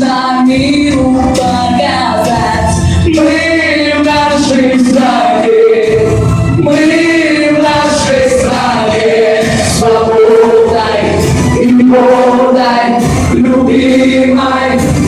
нужно миру показать. Мы в нашей стране, мы в нашей стране. Свободой и водой, любимой.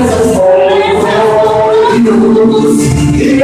Я не заспокоюсь, и